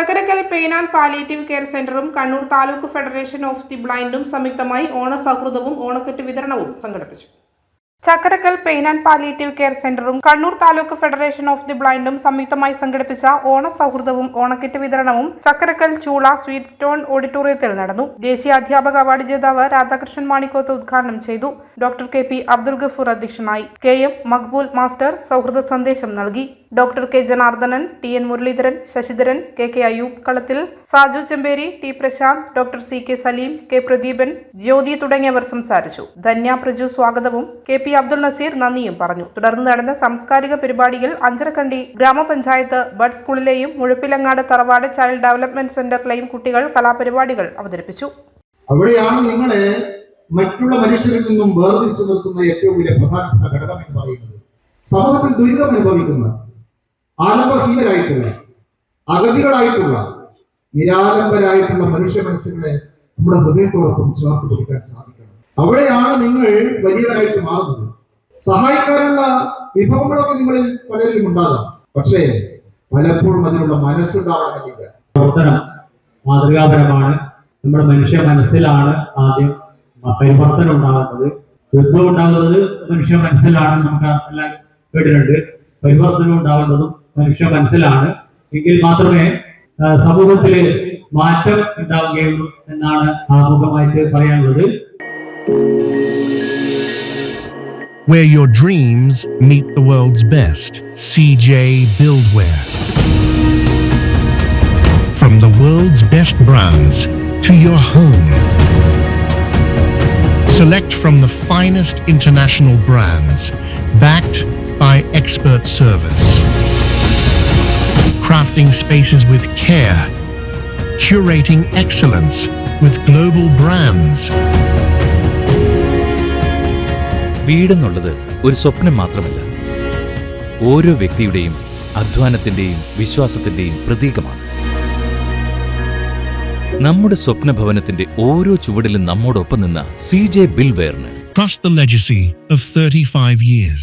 Chakkarakkal pain and palliative care സെന്ററും Kannur taluk federation of the ബ്ലൈൻഡും സംയുക്തമായി ഓണ സൗഹൃദവും ഓണക്കെട്ട് വിതരണവും സംഘടിപ്പിച്ചു. Chakkarakkal pain and palliative care സെന്ററും Kannur taluk federation of the ബ്ലൈൻഡും സംയുക്തമായി സംഘടിപ്പിച്ച ഓണ സൗഹൃദവും ഓണക്കിറ്റ് വിതരണവും ചക്കരക്കൽ ചൂള സ്വീറ്റ് സ്റ്റോൺ ഓഡിറ്റോറിയത്തിൽ നടന്നു. ദേശീയ അധ്യാപക അവാർഡ് ജേതാവ് രാധാകൃഷ്ണൻ മാണിക്കോത്ത് ഉദ്ഘാടനം ചെയ്തു. Doctor K P Abdul Gafoor അധ്യക്ഷനായി. കെ എം മഖ്ബൂൽ മാസ്റ്റർ സൗഹൃദ സന്ദേശം നൽകി. Doctor K Janardhanan T N Muraleedharan Sasidharan K K Ayub. Kalathil Saju Chemperi T Prashanth doctor C K Saleem K Pradeepan Jyothi തുടങ്ങിയവർ സംസാരിച്ചു. ധന്യ പ്രജു സ്വാഗതവും. കെ പി അബ്ദുൾ നസീർ നന്ദിയും പറഞ്ഞു. തുടർന്ന് നടന്ന സാംസ്കാരിക പരിപാടിയിൽ അഞ്ചരക്കണ്ടി ഗ്രാമപഞ്ചായത്ത് ബഡ് സ്കൂളിലെയും മുഴപ്പിലങ്ങാട് തറവാട് ചൈൽഡ് ഡെവലപ്മെന്റ് സെന്ററിലെയും കുട്ടികൾ കലാപരിപാടികൾ അവതരിപ്പിച്ചു. അവിടെയാണ് നിങ്ങളെ മറ്റുള്ള മനുഷ്യരിൽ നിന്നും വേർതിരിച്ചു നിർത്തുന്ന ഏറ്റവും വലിയ പ്രധാനപ്പെട്ട ഘടകം എന്ന് പറയുന്നത്. സമൂഹത്തിൽ ദുരിതം അനുഭവിക്കുന്ന ആലംബഹീനരായിട്ടുള്ള അഗതികളായിട്ടുള്ള നിരാലംബരായിട്ടുള്ള മനുഷ്യ മനസ്സുകളെ നമ്മുടെ ഹൃദയത്തോടൊപ്പം ചേർത്ത് പിടിക്കാൻ സാധിക്കണം. അവിടെയാണ് നിങ്ങൾ വലിയവരായിട്ട് മാറുന്നത്. സഹായിക്കാനുള്ള വിഭവങ്ങളൊക്കെ നിങ്ങളിൽ പലരിലും ഉണ്ടാകാം. പക്ഷേ പലപ്പോഴും അതിനുള്ള മനസ്സുണ്ടാവാനില്ല പ്രവർത്തനം മാതൃകാപരമാണ്. നമ്മുടെ മനുഷ്യ മനസ്സിലാണ് ആദ്യം പരിവർത്തനം ഉണ്ടാകുന്നത്. യുദ്ധം ഉണ്ടാകുന്നത് മനുഷ്യ മനസ്സിലാണ് നമുക്ക് എല്ലാം കേട്ടിട്ടുണ്ട്. പരിവർത്തനം ഉണ്ടാകുന്നതും മനുഷ്യ മനസ്സിലാണ് എങ്കിൽ മാത്രമേ ആ, സമൂഹത്തില് മാറ്റം ഉണ്ടാവുകയുള്ളൂ എന്നാണ് ആമുഖമായിട്ട് പറയാനുള്ളത് where your dreams meet the world's best. CJ Buildwear. From the world's best brands to your home. Select from the finest international brands, backed by expert service. Crafting spaces with care, curating excellence with global brands. വീടെന്നുള്ളത് ഒരു സ്വപ്നം മാത്രമല്ല ഓരോ വ്യക്തിയുടെയും അധ്വാനത്തിന്റെയും വിശ്വാസത്തിന്റെയും പ്രതീകമാണ് നമ്മുടെ സ്വപ്ന ഭവനത്തിന്റെ ഓരോ ചുവടിലും നമ്മോടൊപ്പം നിന്ന സി ജെ ബിൽവെയറിന് Trust the legacy of 35 years.